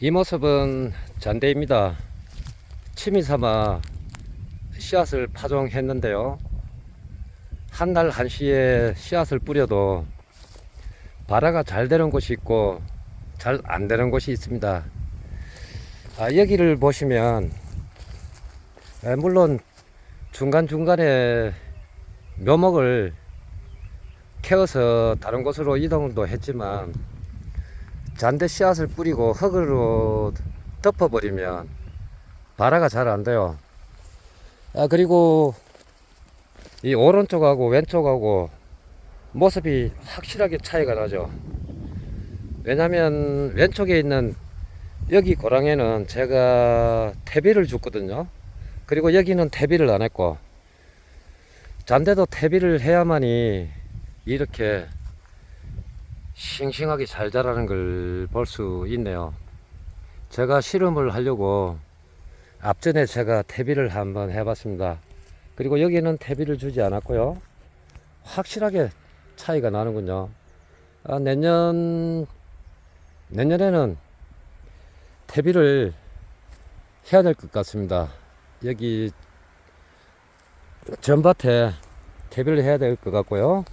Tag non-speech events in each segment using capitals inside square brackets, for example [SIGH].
이 모습은 잔대입니다. 취미 삼아 씨앗을 파종했는데요. 한 날 한시에 씨앗을 뿌려도 발화가 잘 되는 곳이 있고 잘 안 되는 곳이 있습니다. 아, 여기를 보시면 에, 물론 중간중간에 묘목을 캐어서 다른 곳으로 이동도 했지만 잔대 씨앗을 뿌리고 흙으로 덮어버리면 발화가 잘 안 돼요. 아, 그리고 이 오른쪽하고 왼쪽하고 모습이 확실하게 차이가 나죠. 왜냐면 왼쪽에 있는 여기 고랑에는 제가 퇴비를 줬거든요. 그리고 여기는 퇴비를 안 했고 잔대도 퇴비를 해야만이 이렇게 싱싱하게 잘 자라는 걸 볼 수 있네요. 제가 실험을 하려고 앞전에 제가 퇴비를 한번 해봤습니다. 그리고 여기는 퇴비를 주지 않았고요. 확실하게 차이가 나는군요. 아, 내년, 내년에는 퇴비를 해야 될 것 같습니다. 여기 전밭에 퇴비를 해야 될 것 같고요.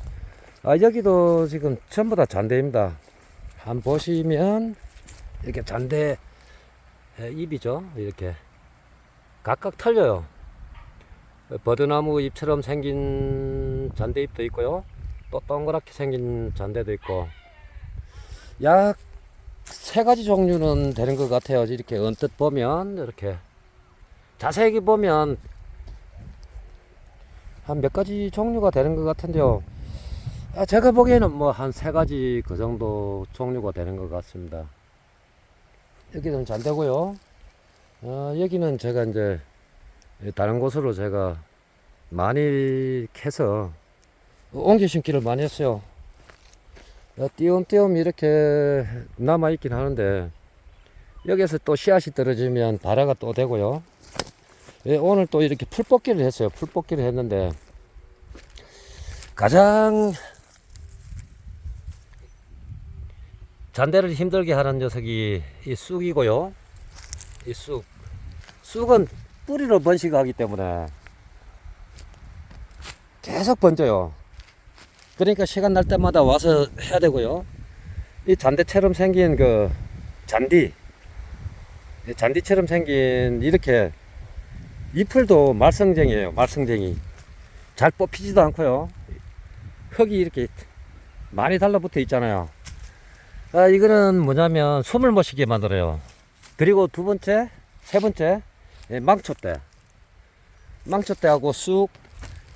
아, 여기도 지금 전부 다 잔대입니다. 한번 보시면 이렇게 잔대 에, 잎이죠. 이렇게 각각 틀려요. 버드나무 잎처럼 생긴 잔대 잎도 있고요. 또 동그랗게 생긴 잔대도 있고 약 세 가지 종류는 되는 것 같아요. 이렇게 언뜻 보면 이렇게 자세히 보면 한 몇 가지 종류가 되는 것 같은데요. 아, 제가 보기에는 뭐 한 세 가지 그 정도 종류가 되는 것 같습니다. 여기는 잔대고요. 어, 여기는 제가 이제 다른 곳으로 제가 많이 캐서 옮겨 심기를 많이 했어요. 어, 띄엄띄엄 이렇게 남아 있긴 하는데 여기서 또 씨앗이 떨어지면 발화가 또 되고요. 예, 오늘 또 이렇게 풀 뽑기를 했어요. 풀 뽑기를 했는데 가장 잔대를 힘들게 하는 녀석이 이 쑥이고요. 이 쑥. 쑥은 뿌리로 번식하기 때문에 계속 번져요. 그러니까 시간 날 때마다 와서 해야 되고요. 이 잔디처럼 생긴 그 잔디, 이 잔디처럼 생긴 이렇게 잎을도 말썽쟁이에요. 말썽쟁이. 잘 뽑히지도 않고요. 흙이 이렇게 많이 달라붙어 있잖아요. 아, 이거는 뭐냐면 숨을 못 쉬게 만들어요. 그리고 두 번째, 세 번째, 예, 망초대. 망초대하고 쑥,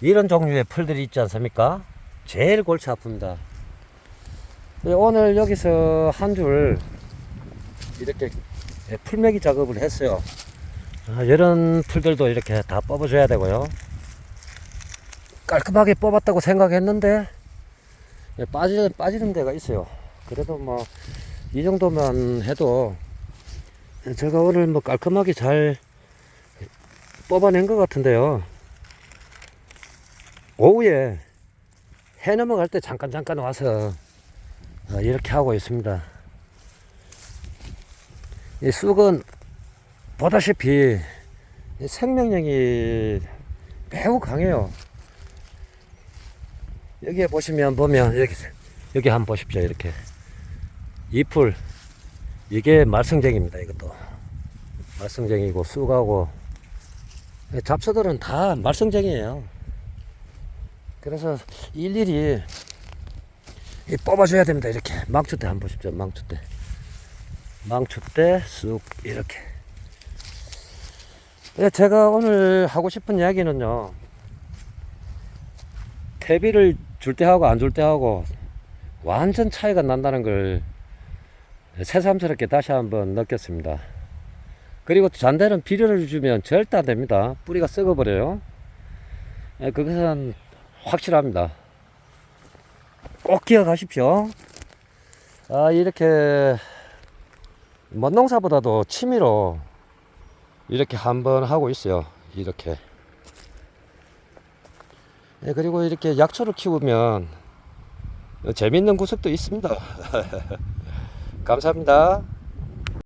이런 종류의 풀들이 있지 않습니까? 제일 골치 아픕니다. 예, 오늘 여기서 한 줄 이렇게 예, 풀매기 작업을 했어요. 아, 이런 풀들도 이렇게 다 뽑아줘야 되고요. 깔끔하게 뽑았다고 생각했는데 예, 빠지, 빠지는 데가 있어요. 그래도 뭐 이 정도만 해도 제가 오늘 뭐 깔끔하게 잘 뽑아낸 것 같은데요. 오후에 해 넘어갈 때 잠깐 잠깐 와서 어, 이렇게 하고 있습니다. 이 쑥은 보다시피 이 생명력이 매우 강해요. 여기에 보시면 보면 여기 여기 한번 보십시오 이렇게 잎을 이게 말썽쟁입니다 이것도. 말썽쟁이고 쑥하고. 잡초들은 다 말썽쟁이에요. 그래서 일일이 이 뽑아줘야 됩니다 이렇게. 망초대 한번 보십시오 망초대 망초대 쑥 이렇게. 예, 제가 오늘 하고 싶은 이야기는요. 퇴비를 줄 때 하고 안 줄 때 하고 완전 차이가 난다는 걸 새삼스럽게 다시 한번 느꼈습니다. 그리고 잔대는 비료를 주면 절대 안 됩니다. 뿌리가 썩어버려요. 예, 그것은 확실합니다. 꼭 기억하십시오. 아, 이렇게 먼농사보다도 취미로 이렇게 한번 하고 있어요. 이렇게. 예, 그리고 이렇게 약초를 키우면 재밌는 구석도 있습니다. [LAUGHS] 감사합니다.